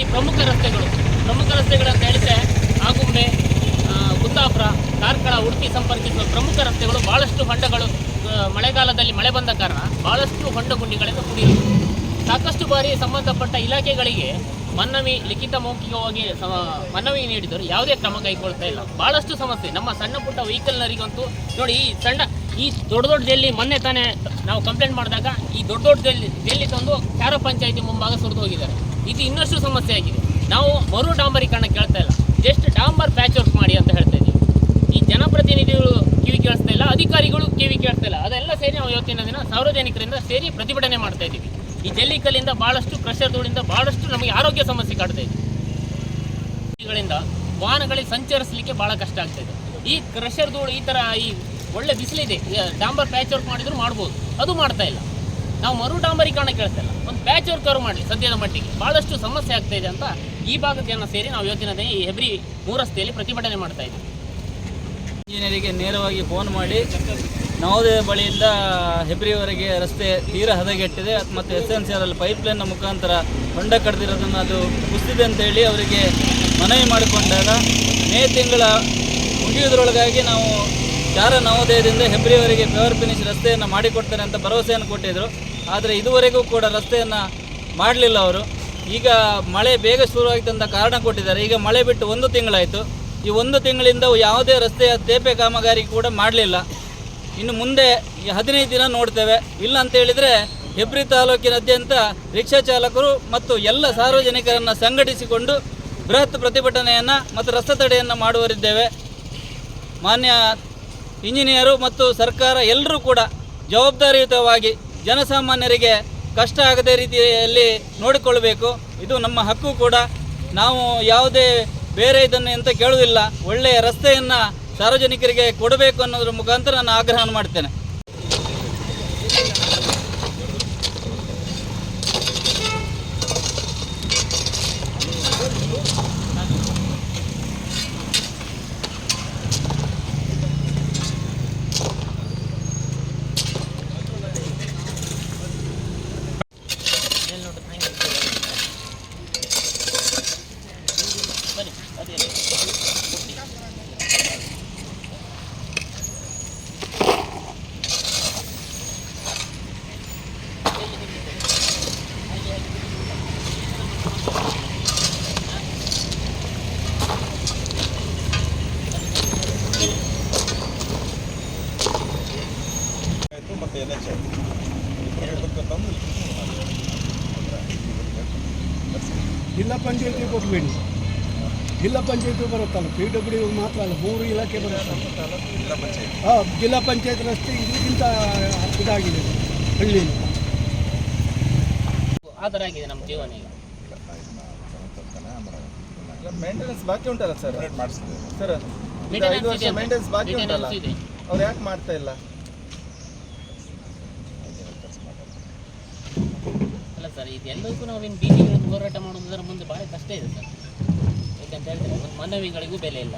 ಈ ಪ್ರಮುಖ ರಸ್ತೆಗಳು. ಪ್ರಮುಖ ರಸ್ತೆಗಳಂತ ಹೇಳಿದ್ರೆ ಆಗುಂಬೆ ಕುಂದಾಪುರ ಕಾರ್ಕಳ, ಉಡುಪಿ ಸಂಪರ್ಕಿಸುವ ಪ್ರಮುಖ ರಸ್ತೆಗಳು ಬಹಳಷ್ಟು ಹೊಂಡಗಳು ಮಳೆಗಾಲದಲ್ಲಿ ಮಳೆ ಬಂದ ಕಾರಣ ಬಹಳಷ್ಟು ಹೊಂಡ ಗುಂಡಿಗಳನ್ನು ಸಾಕಷ್ಟು ಬಾರಿ ಸಂಬಂಧಪಟ್ಟ ಇಲಾಖೆಗಳಿಗೆ ಮನವಿ ಲಿಖಿತ ಮೌಖಿಕವಾಗಿ ಮನವಿ ನೀಡಿದರು. ಯಾವುದೇ ಕ್ರಮ ಕೈಗೊಳ್ತಾ ಇಲ್ಲ. ಬಹಳಷ್ಟು ಸಮಸ್ಯೆ. ನಮ್ಮ ಸಣ್ಣ ಪುಟ್ಟ ವೆಹಿಕಲ್ನರಿಗಂತೂ ನೋಡಿ, ಈ ಸಣ್ಣ, ಈ ದೊಡ್ಡ ದೊಡ್ಡ ಜಲ್ಲಿ ಮೊನ್ನೆ ತಾನೇ ನಾವು ಕಂಪ್ಲೇಂಟ್ ಮಾಡಿದಾಗ ಈ ದೊಡ್ಡ ದೊಡ್ಡ ಜಲ್ಲಿ ಜಲ್ಲಿ ತಂದು ಚಾರ ಪಂಚಾಯಿತಿ ಮುಂಭಾಗ ಸುರಿದು ಹೋಗಿದ್ದಾರೆ. ಇದು ಇನ್ನಷ್ಟು ಸಮಸ್ಯೆ ಆಗಿದೆ. ನಾವು ಮರು ಡಾಂಬರೀಕರಣ ಕೇಳ್ತಾ ಇಲ್ಲ. ಜಸ್ಟ್ ಡಾಂಬರ್ ಪ್ಯಾಚ್ ವರ್ಕ್ ಮಾಡಿ ಅಂತ ಹೇಳ್ತಾ ಇದ್ದೀವಿ. ಈ ಜನಪ್ರತಿನಿಧಿಗಳು ಕಿವಿ ಕೇಳಿಸ್ತಾ ಇಲ್ಲ, ಅಧಿಕಾರಿಗಳು ಕಿವಿ ಕೇಳ್ತಾ ಇಲ್ಲ. ಅದೆಲ್ಲ ಸೇರಿ ನಾವು ಇವತ್ತಿನ ದಿನ ಸಾರ್ವಜನಿಕರಿಂದ ಸೇರಿ ಪ್ರತಿಭಟನೆ ಮಾಡ್ತಾ ಇದ್ದೀವಿ. ಈ ಜಲ್ಲಿಕಲ್ಲಿಂದ ಬಹಳಷ್ಟು ಕ್ರಷರ್ ಧೂಳಿಂದ ಬಹಳಷ್ಟು ನಮಗೆ ಆರೋಗ್ಯ ಸಮಸ್ಯೆ ಕಾಡ್ತಾ ಇದೆ. ವಾಹನಗಳಿಗೆ ಸಂಚರಿಸಲಿಕ್ಕೆ ಬಹಳ ಕಷ್ಟ ಆಗ್ತಾ ಇದೆ. ಈ ಕ್ರಷರ್ ಧೂಳು ಈ ತರ ಈ ಒಳ್ಳೆ ಬಿಸಿಲಿದೆ ಡಾಂಬರ್ ಪ್ಯಾಚ್ ವರ್ಕ್ ಮಾಡಿದ್ರು ಮಾಡ್ಬೋದು. ಅದು ಮಾಡ್ತಾ ಇಲ್ಲ. ನಾವು ಮರು ಡಾಂಬರೀಕರಣ ಕೇಳ್ತಾ ಇಲ್ಲ. ಒಂದು ಪ್ಯಾಚ್ ವರ್ಕ್ ಅವರು ಮಾಡಲಿ ಸದ್ಯದ ಮಟ್ಟಿಗೆ. ಬಹಳಷ್ಟು ಸಮಸ್ಯೆ ಆಗ್ತಾ ಇದೆ ಅಂತ ಈ ಭಾಗದ ಜನ ಸೇರಿ ನಾವು ದಿನ ಈ ಹೆಬ್ರಿ ಮೂರಸ್ತೆಯಲ್ಲಿ ಪ್ರತಿಭಟನೆ ಮಾಡ್ತಾ ಇದ್ದೀವಿ. ಇಂಜಿನಿಯರಿಗೆ ನೇರವಾಗಿ ಫೋನ್ ಮಾಡಿ ನವೋದಯ ಬಳಿಯಿಂದ ಹೆಬ್ರಿವರೆಗೆ ರಸ್ತೆ ತೀರಾ ಹದಗೆಟ್ಟಿದೆ. ಮತ್ತು ಎಸ್ ಎನ್ ಸಿ ಆರಲ್ಲಿ ಪೈಪ್ಲೈನ್ನ ಮುಖಾಂತರ ಹೊಂಡ ಕಡ್ದಿರೋದನ್ನು ಅದು ಕುಸಿದಿದೆ ಅಂತೇಳಿ ಅವರಿಗೆ ಮನವಿ ಮಾಡಿಕೊಂಡಾಗ ಮೇ ತಿಂಗಳ ಮುಗಿಯೋದ್ರೊಳಗಾಗಿ ನಾವು ಚಾರ ನವೋದಯದಿಂದ ಹೆಬ್ರಿವರೆಗೆ ಪವರ್ ಫಿನಿಶ್ ರಸ್ತೆಯನ್ನು ಮಾಡಿಕೊಡ್ತಾರೆ ಅಂತ ಭರವಸೆಯನ್ನು ಕೊಟ್ಟಿದ್ದರು ಆದರೆ ಇದುವರೆಗೂ ಕೂಡ ರಸ್ತೆಯನ್ನು ಮಾಡಲಿಲ್ಲ ಅವರು. ಈಗ ಮಳೆ ಬೇಗ ಶುರುವಾಯಿತು ಕಾರಣ ಕೊಟ್ಟಿದ್ದಾರೆ. ಈಗ ಮಳೆ ಬಿಟ್ಟು ಒಂದು ತಿಂಗಳಾಯಿತು. ಈ ಒಂದು ತಿಂಗಳಿಂದ ಯಾವುದೇ ರಸ್ತೆಯ ತೇಪೆ ಕಾಮಗಾರಿ ಕೂಡ ಮಾಡಲಿಲ್ಲ. ಇನ್ನು ಮುಂದೆ ಹದಿನೈದು ದಿನ ನೋಡ್ತೇವೆ. ಇಲ್ಲ ಅಂತ ಹೇಳಿದರೆ ಹೆಬ್ರಿ ತಾಲೂಕಿನಾದ್ಯಂತ ರಿಕ್ಷಾ ಚಾಲಕರು ಮತ್ತು ಎಲ್ಲ ಸಾರ್ವಜನಿಕರನ್ನು ಸಂಘಟಿಸಿಕೊಂಡು ಬೃಹತ್ ಪ್ರತಿಭಟನೆಯನ್ನು ಮತ್ತು ರಸ್ತೆ ತಡೆಯನ್ನು ಮಾಡುವರಿದ್ದೇವೆ ಮಾನ್ಯ ಇಂಜಿನಿಯರು ಮತ್ತು ಸರ್ಕಾರ ಎಲ್ಲರೂ ಕೂಡ ಜವಾಬ್ದಾರಿಯುತವಾಗಿ ಜನಸಾಮಾನ್ಯರಿಗೆ ಕಷ್ಟ ಆಗದೇ ರೀತಿಯಲ್ಲಿ ನೋಡಿಕೊಳ್ಳಬೇಕು. ಇದು ನಮ್ಮ ಹಕ್ಕು ಕೂಡ. ನಾವು ಯಾವುದೇ ಬೇರೆ ಇದನ್ನು ಅಂತ ಕೇಳುವುದಿಲ್ಲ. ಒಳ್ಳೆಯ ರಸ್ತೆಯನ್ನು ಸಾರ್ವಜನಿಕರಿಗೆ ಕೊಡಬೇಕು ಅನ್ನೋದ್ರ ಮುಖಾಂತರ ನಾನು ಆಗ್ರಹ ಮಾಡ್ತೇನೆ. ತಂದು ಜಿಲ್ಲಾ ಪಂಚಾಯತಿ ಕೊಟ್ಬೇಡಿ ಜಿಲ್ಲಾ ಪಂಚಾಯತಿ ಬರುತ್ತಲ್ಲ ಪಿ ಡಬ್ಲ್ಯೂ ಮಾತ್ರ ಅಲ್ಲ ಮೂರು ಇಲಾಖೆ ಪಂಚಾಯತ್ ಹಾಂ ಜಿಲ್ಲಾ ಪಂಚಾಯತ್ ರಸ್ತೆ ಇದಕ್ಕಿಂತ ಇದಾಗಿದೆ ಹಳ್ಳಿಯಲ್ಲಿ ಆ ಥರ ಆಗಿದೆ ನಮ್ಮ ಜೀವನ ಈಗ. ಮೇಂಟೆನೆನ್ಸ್ ಬಾಕಿ ಉಂಟಲ್ಲ ಸರ್? ಮಾಡಿಸಿದೆ ಸರ್ ಐದು ವರ್ಷ ಮೇಂಟೆನೆನ್ಸ್ ಬಾಕಿ ಉಂಟಲ್ಲ. ಅವ್ರು ಯಾಕೆ ಮಾಡ್ತಾ ಇಲ್ಲ? ಬಿ ನಾವೇನು ಬೀದಿಗಳನ್ನು ಹೋರಾಟ ಮಾಡೋದರ ಮುಂದೆ ಭಾಳ ಕಷ್ಟ ಇದೆ ಸರ್. ಯಾಕಂತ ಹೇಳಿದ್ರೆ ಮನವಿಗಳಿಗೂ ಬೆಲೆ ಇಲ್ಲ.